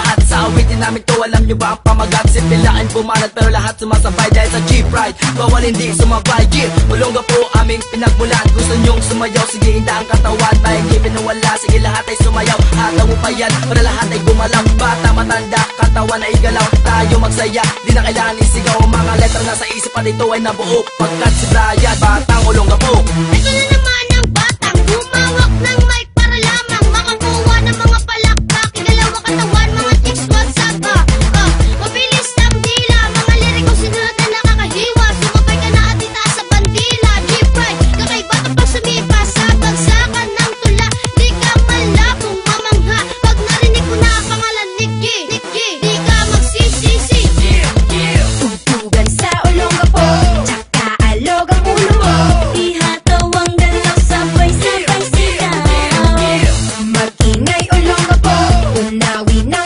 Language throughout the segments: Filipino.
lahat Sa awitin namin to, alam. Nyo ba ang pamagat Sipilain bumanat pero lahat sumasabay Dahil sa jeep ride, bawal hindi sumabay Jeep, bulongga po aming pinagmulan. Gusto nyong sumayaw, sige inda ang katawan. Tayong gipin ng wala, sige lahat ay sumayaw. Hataw pa yan, para lahat ay gumalaw. Bata, matanda, katawan ay galaw. Tayo magsaya, di na kailangan isigaw. Mga letra na sa isip isipan ito ay nabuo. Pagkat si Brian, batang ulongga po. Ito na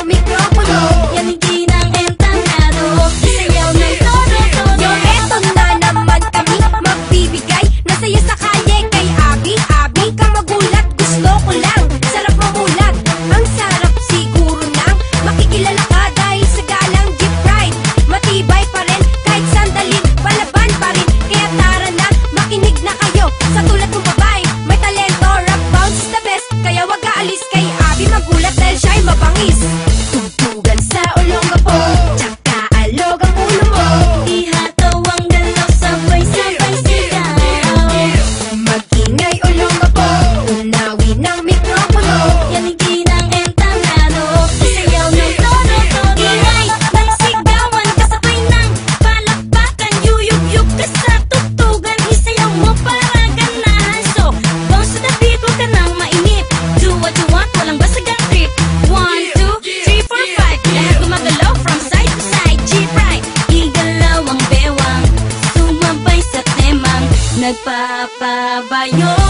micro Nagpapabayo